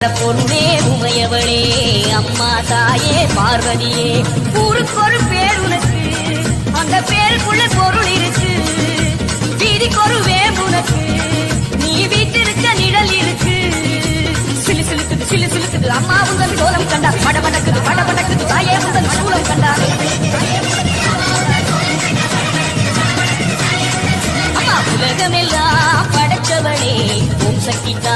பொருளே உமையவளே அம்மா தாயே பார்வதியே. ஊருக்கு ஒரு பேர் உனக்கு அந்த பேருக்குள்ள பொருள் இருக்கு. வீதிக்கு ஒரு வேம்பு உனக்கு நீ வீட்டிருக்க நிழல் இருக்கு. சிலு சிலுக்குது சிலு சிலுக்குது அம்மா உங்கள் கோலம் கண்டா பட படக்குது பட படக்குது தாயே உங்கள் சூலம் கண்டா அம்மா உலகமெல்லாம்